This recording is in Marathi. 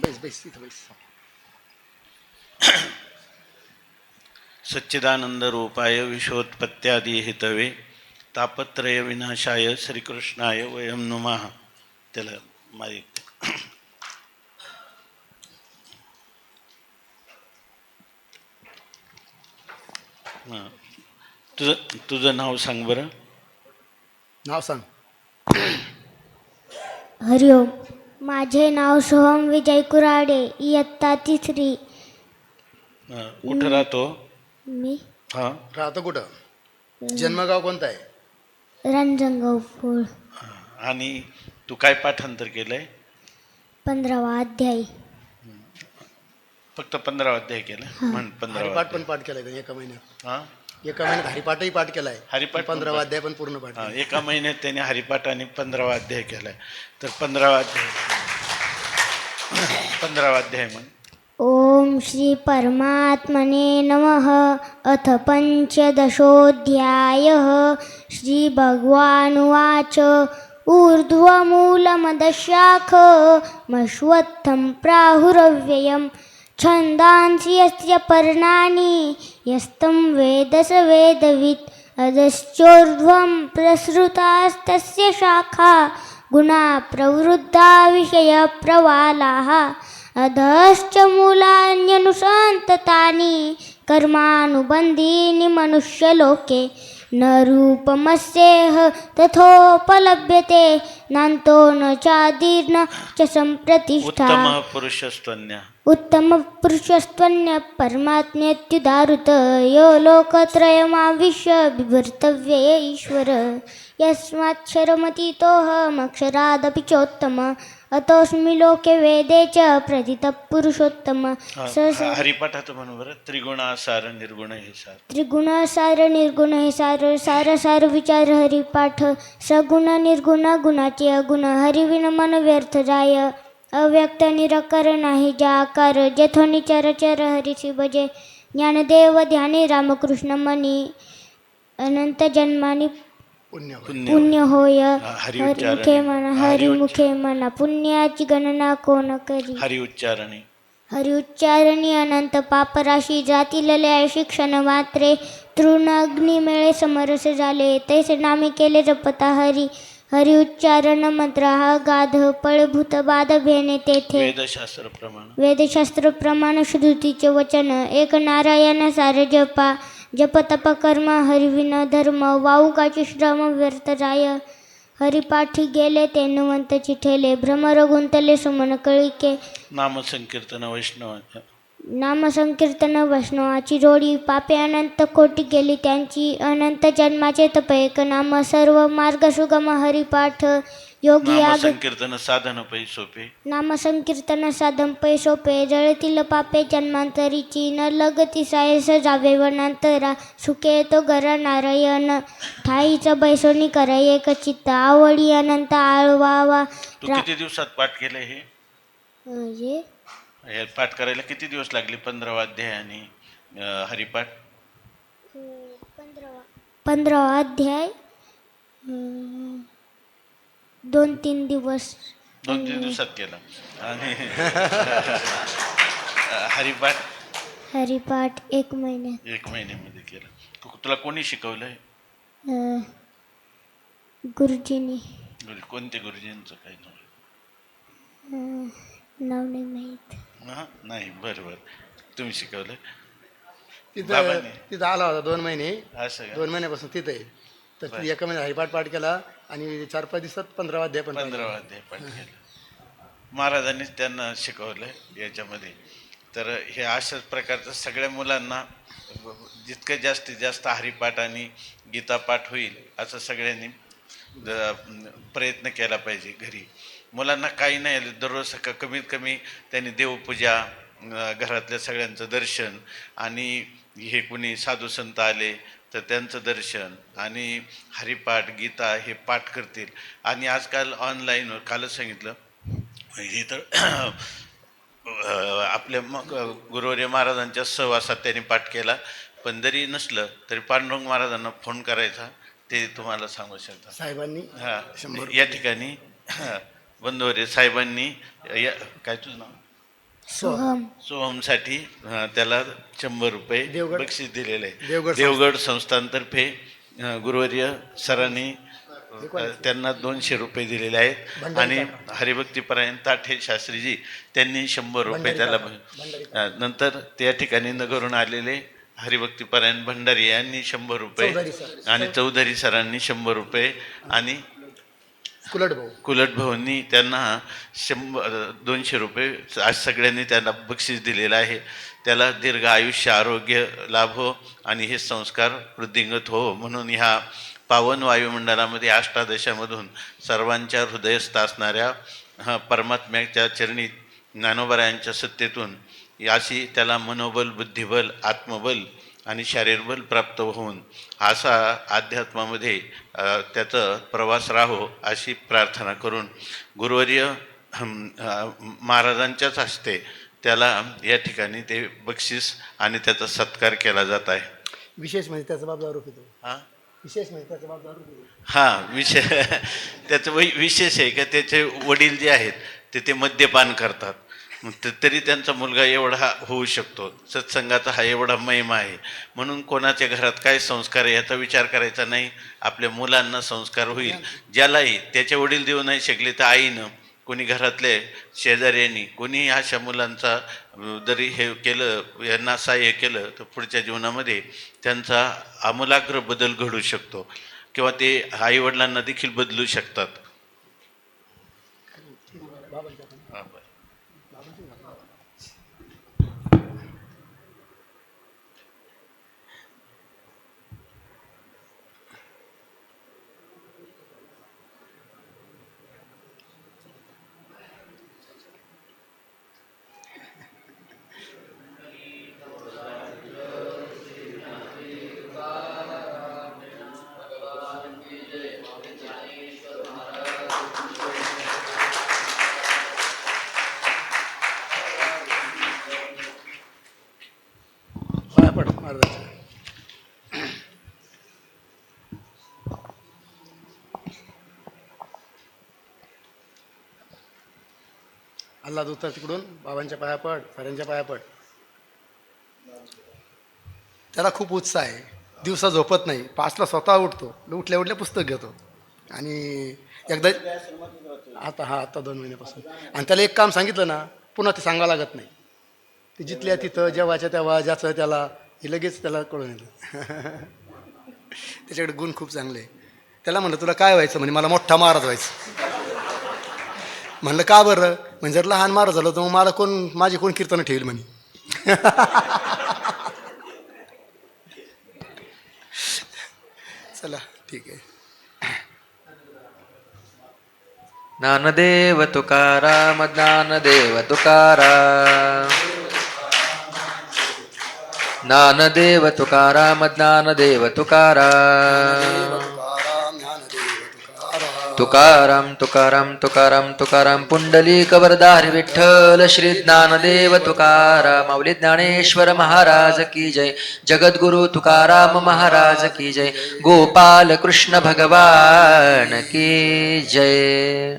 बैस बैस इथं बैस सच्चिदानंद रूपाय विश्वोत्पत्त्यादी हेतवे तापत्रय विनाशाय श्रीकृष्णाय वयम नुमः. त्याला माईक हां. तुझं तुझं नाव सांग बरं. नाव सांग. हरिओम. माझे नाव सोहम विजय कुराडे इयत्ता तिसरी. हां, कुठं राहतो? मी? हां. राहतो कुठं? जन्मगाव कोणता आहे? रणजंगाव फूळ आणि तू काय पाठांतर केलंय? पंधरावा अध्याय. फक्त पंधरा अध्याय केलं? म्हण पंधरा हरिपाठ पण पाठ केलाय त्याने एका महिन्यात? हां? एका महिन्यात हरिपाठही पाठ केलाय. हरिपाठ पण पंधरावा पाठ. अध्याय पण पूर्ण पाठ हा, केलाय. एका महिन्यात त्याने हरिपाठ आणि पंधरावा अध्याय केलाय. तर पंधरावा अध्याय. पंधरावा अध्याय म्हण ओम श्री परमात्मने नमः. अथ पञ्चदशोऽध्यायः श्रीभगवानुवाच ऊर्ध्वमूलमदशाखमश्वत्थं प्राहुरव्ययं. छन्दांसि यस्य पर्णानि. यस्तं वेद स वेदवित् अधश्चोर्ध्वं प्रसृतास्तस्य शाखा. गुणा प्रवृद्धा अधश्च मूलान्यनुसन्ततानि कर्मानुबन्धीनि मनुष्यलोके। न रूपमस्येह तथोपलभ्यते नान्तो न चादीर्न च सम्प्रतिष्ठा। उत्तम उत्तमपुरुषस्त्वन्य परमात्म्यत्युदारुत यो लोकत्रयमाविश्य बिभर्तव्य ईश्वर यस्माक्षरमतीतोऽहमक्षरादपि चोत्तम अतोऽस्मि लोके वेदे च प्रथितः पुरुषोत्तम। हा, स स हरिपाठाचं म्हण बरं त्रिगुणासार निर्गुण हे सार। त्रिगुण सार निर्गुण हे सार सार सार विचार हरिपाठ। सगुण निर्गुण गुणाचे अगुण हरिविन मन व्यर्थ जाय। अव्यक्त निरकर नाही जा आकार जेथोनी चर चर हरिसी भजे ज्ञानदेव ध्यानी रामकृष्ण मनी अनंत जन्मानी पुण्य होय. हरिमुखे म्हणा हरिमुखे म्हणा पुण्याची गणना कोण करी? हरि उच्चारणे. हरि उच्चारणी अनंत पापराशी जातील लय शिक्षण मात्रे तृण अग्नी मेळे समरस झाले तैसे नामे केले जपता हरी. हरि उच्चारण मंत्र हा गाध पळभूत बाद भेने तेथे। वेदशास्त्र प्रमाण। वेदशास्त्र प्रमाण श्रुतीचे वचन। एक नारायण सार जपा। जप तप कर्म हरिविन धर्म। वाऊकाची श्रम व्यर्थ जाय हरिपाठी गेले ते नुवंत चिठेले। भ्रमर गुंतले सुमन कळिके। नामसंकीर्तन वैष्णव नामसंकीर्तन वैष्णवाची जोडी पापे अनंत कोटी गेली त्यांची अनंत जन्माचे तप एक नाम सर्व मार्ग सुगम हरिपाठ योगी आग नामसंकीर्तन साधन पै सोपे. नामसंकीर्तन साधन पै सोपे जळतील पापे जन्मांतरीची न लगती सायस जावे वनांतरा सुखे तो घर नारायण ठाईच बैसोनी कर एक चित्त आवडी अनंत आळवावा तू किती दिवसात पाठ केलं हे? म्हणजे हे पाठ करायला किती दिवस लागले? पंधरावा अध्याय आणि अं, हरिपाठ? पंधरावा. अध्याय अं, दोन तीन दिवस. दोन तीन दिवसात केलं. आणि हरिपाठ? हरिपाठ एक महिन्यात एक महिन्यामध्ये केलं. तू- तुला कोणी शिकवलंय? अं, गुरुजींनी. गुरु- कोणते गुरुजींचं काही नाव अं, नाव नाही माहीत. हा? नाही बरं बरं. तुम्ही शिकवलं. तिथं बाबांनी. तिथं आला होता दोन महिने. असं का? दोन महिन्यापासून तिथं आहे. तर ती एका महिन्यात हरिपाठ पाठ केला आणि चार पाच दिवसात पंधरावा अध्याय पण. पंधरावा अध्याय पाठ केलं. महाराजांनीच त्यांना शिकवलं याच्यामध्ये. तर हे अशाच प्रकारचं सगळ्या मुलांना जितकं जास्तीत जास्त हरिपाठ आणि गीतापाठ होईल असं सगळ्यांनी द- प्रयत्न केला पाहिजे घरी. मुलांना काही नाही आलं, दररोज सकाळ कमीत कमी त्यांनी देवपूजा घरातल्या सगळ्यांचं दर्शन आणि हे कुणी साधू संत आले तर त्यांचं दर्शन आणि हरिपाठ गीता हे पाठ करतील. आणि आजकाल ऑनलाईन कालच सांगितलं हे तर आपल्या मग गुरुवर्य महाराजांच्या सहवासात त्यांनी पाठ केला. पण जरी नसलं तरी पांडुरंग महाराजांना फोन करायचा ते तुम्हाला सांगू शकता साहेबांनी हा शंभर या ठिकाणी बंधुवर्य साहेबांनी या काय तुझं नाव? सोहम. सोहमसाठी अं, त्याला शंभर रुपये देवगड- बक्षीस दिलेले आहे. देवगड देवगड संस्थांतर्फे अं, गुरुवर्य सरांनी अं, त्यांना दोनशे रुपये दिलेले आहेत. भंडारी आणि हरिभक्तीपरायण ताठे शास्त्रीजी त्यांनी शंभर रुपये भंडारी त्याला अं, नंतर त्या ठिकाणी नगरून आलेले हरिभक्तीपरायण भंडारी यांनी शंभर रुपये चौधरी सर. आणि चौधरी सरांनी शंभर रुपये आणि कुलट भाऊ कुलट भाऊंनी त्यांना शंभर दोनशे रुपये आज सगळ्यांनी त्यांना बक्षीस दिलेलं आहे. त्याला दीर्घ आयुष्य आरोग्य लाभो हो आणि हे संस्कार वृद्धिंगत हो म्हणून ह्या पावन वायुमंडळामध्ये अष्टादशामधून सर्वांच्या हृदयस्थ असणाऱ्या हा परमात्म्याच्या चरणी ज्ञानोबरायांच्या सत्तेतून याशी त्याला मनोबल बुद्धिबल आत्मबल आणि शारीरबल प्राप्त होऊन असा अध्यात्मामध्ये त्याचं प्रवास राहो अशी प्रार्थना करून गुरुवर्य महाराजांच्याच हस्ते त्याला या ठिकाणी ते बक्षीस आणि त्याचा सत्कार केला जात आहे. विशेष म्हणजे त्याचा बाप दारू पितो. हां? विशेष म्हणजे त्याचा बाप दारू पितो. हां विशेष त्याचं वै विशेष आहे का? त्याचे वडील जे आहेत ते ते मद्यपान करतात. मग तरी त्यांचा मुलगा एवढा होऊ शकतो. सत्संगाचा हा एवढा महिमा आहे. म्हणून कोणाच्या घरात काय संस्कार आहे याचा विचार करायचा नाही. आपल्या मुलांना संस्कार होईल. ज्यालाही त्याचे वडील देऊ नाही शकले तर आईनं कोणी घरातले शेजाऱ्यांनी कोणी अशा मुलांचा जरी हे केलं यांना सहाय्य केलं तर पुढच्या जीवनामध्ये त्यांचा आमूलाग्र बदल घडू शकतो. किंवा ते आईवडिलांना देखील बदलू शकतात हा, बरं. पाया पड महाराजांच्या अल्लाद उतर तिकडून बाबांच्या पाया पड सरांच्या पाया पड. त्याला खूप उत्साह आहे. दिवसा झोपत नाही. पाचला स्वतः उठतो. उठल्या उठल्या पुस्तक घेतो. आणि एकदा आता हा आता दोन महिन्यापासून. आणि त्याला एक काम सांगितलं ना पुन्हा ते सांगावं लागत नाही. ते जिथल्या तिथं जेव्हाच्या तेव्हा ज्याचं त्याला हे लगेच त्याला कळून येतं. त्याच्याकडे गुण खूप चांगले आहे. त्याला म्हणलं तुला काय व्हायचं? म्हणे मला मोठा महाराज व्हायचं. म्हणलं का बरं? म्हणजे जर लहान महाराज झालं तर मग मला कोण माझी कोण कीर्तन ठेवील म्हणे? चला ठीक आहे. ज्ञानदेव तुकाराम ज्ञानदेव तुकाराम. ज्ञानदेव तुकाराम ज्ञानदेव तुकाराम. तुकाराम तुकाराम तुकाराम तुकाराम पुंडली पुंडलिक विठ्ठल श्री ज्ञानदेव तुकाराम माऊली ज्ञानेश्वर महाराज की जय जगद्गुरु तुकाराम महाराज की जय गोपाल कृष्ण भगवान की जय.